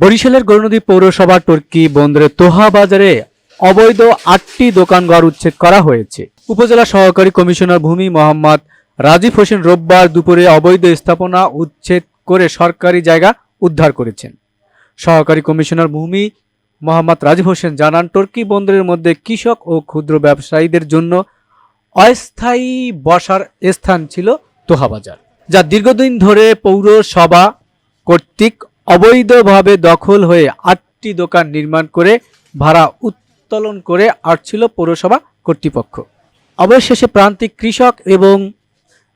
বরিশালের গৌরনদী পৌরসভা টর্কি বন্দরের তোহা বাজারে অবৈধ আটটি দোকানঘর উচ্ছেদ করা হয়েছে। উপজেলা সহকারী কমিশনার ভূমি মোহাম্মদ রাজীব হোসেন রোববার দুপুরে অবৈধ স্থাপনা উচ্ছেদ করে সরকারি জায়গা উদ্ধার করেছেন। সহকারী কমিশনার ভূমি মোহাম্মদ রাজীব হোসেন জানান, টর্কি বন্দরের মধ্যে কৃষক ও ক্ষুদ্র ব্যবসায়ীদের জন্য অস্থায়ী বসার স্থান ছিল তোহাবাজার যা দীর্ঘদিন ধরে পৌরসভা কর্তৃক অবৈধভাবে দখল হয়ে আটটি দোকান নির্মাণ করে ভাড়া উত্তোলন করে আসছিল পৌরসভা কর্তৃপক্ষ। অবশেষে প্রান্তিক কৃষক এবং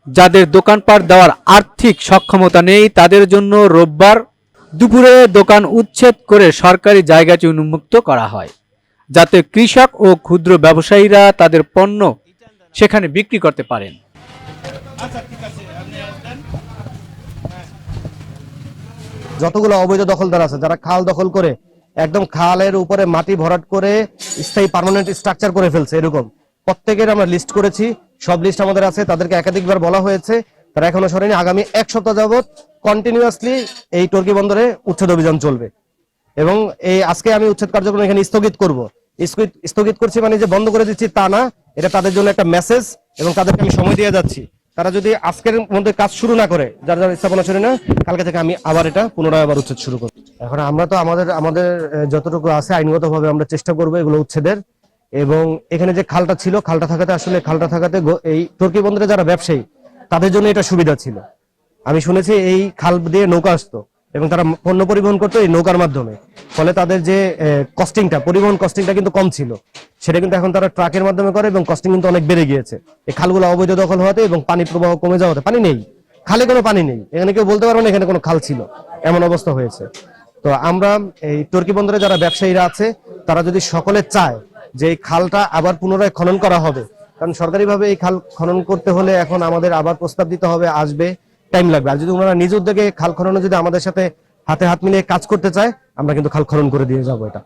যাদের দোকানপাট দেওয়ার আর্থিক সক্ষমতা নেই, তাদের জন্য রোববার দুপুরে দোকান উচ্ছেদ করে সরকারি জায়গাটি উন্মুক্ত করা হয়, যাতে কৃষক ও ক্ষুদ্র ব্যবসায়ীরা তাদের পণ্য সেখানে বিক্রি করতে পারেন। যতগুলো অবৈধ দখলদার আছে, যারা খাল দখল করে একদম খালের উপরে মাটি ভরাট করে স্থায়ী পার্মানেন্ট স্ট্রাকচার করে ফেলছে, এরকম। প্রত্যেকের আমরা লিস্ট করেছি, সব লিস্ট আমাদের আছে, তাদেরকে একাধিকবার বলা হয়েছে, তারা এখনও সরেনি। আগামী এক সপ্তাহ যাবৎ কন্টিনিউয়াসলি এই টর্কি বন্দরে উচ্ছেদ অভিযান চলবে। এবং এই আজকে আমি উচ্ছেদ কার্যক্রম এখানে স্থগিত করব। স্থগিত- করছি মানে যে বন্ধ করে দিচ্ছি তা না, এটা তাদের জন্য একটা মেসেজ এবং তাদেরকে আমি সময় দিয়ে যাচ্ছি। তারা যদি আজকের মধ্যে কাজ শুরু না করে, যারা যারা স্থাপনা শুরু না, কালকে থেকে আমি আবার এটা পুনরায় আবার উচ্ছেদ শুরু করব। এখন আমরা তো আমাদের আমাদের যতটুকু আছে আইনগত ভাবে আমরা চেষ্টা করব এগুলো উচ্ছেদের। এবং এখানে যে খালটা ছিল, খালটা থাকাতে আসলে খালটা থাকাতে এই টর্কি বন্দরে যারা ব্যবসায়ী, তাদের জন্য এটা সুবিধা ছিল। আমি শুনেছি এই খাল দিয়ে নৌকা আসতো। এবং তারা পণ্য পরিবহন করতো এই নৌকার মাধ্যমে। ফলে তাদের যে কস্টিংটা পরিবহন কস্টিংটা কিন্তু কম ছিল। সেটা কিন্তু এখন তারা ট্রাকের মাধ্যমে করে এবং কস্টিং কিন্তু অনেক বেড়ে গিয়েছে। এই খালগুলো অবৈধ দখল হওয়াতে এবং পানি প্রবাহ কমে যাওয়াতে পানি নেই। খালে কোনো পানি নেই। এখানে কেউ বলতে পারবে না এখানে কোনো খাল ছিল। এমন অবস্থা হয়েছে। তো আমরা এই তুর্কি বন্দরে যারা ব্যবসায়ীরা আছে, তারা যদি সকলে চায় যে এই খালটা আবার পুনরায় খনন করা হবে, কারণ সরকারিভাবে এই খাল খনন করতে হলে এখন আমাদের আবার প্রস্তাব দিতে হবে, আসবে। টাইম লাগবে। আর যদি ওনারা নিজ উদ্যোগে খাল খননে যদি আমাদের সাথে হাতে হাত মিলিয়ে কাজ করতে চায় আমরা কিন্তু খাল খনন করে দিয়ে যাব এটা।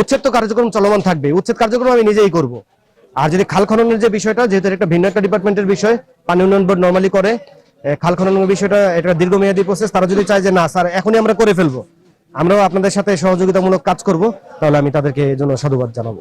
উচ্ছেদ তো কার্যক্রম চলমান থাকবে। উচ্ছেদ কার্যক্রম আমি নিজেই করব। আর যদি খাল খননের যে বিষয়টা যেহেতু একটা ভিন্ন একটা ডিপার্টমেন্টের বিষয় পানি উন্নয়ন বোর্ড নর্মালি করে খাল খননের বিষয়টা এটা দীর্ঘমেয়াদী প্রসেস তারা যদি চায় যে না স্যার এখনই আমরা করে ফেলব আমরাও আপনাদের সাথে সহযোগিতামূলক কাজ করব তাহলে আমি তাদেরকে জন্য সাধুবাদ জানাব।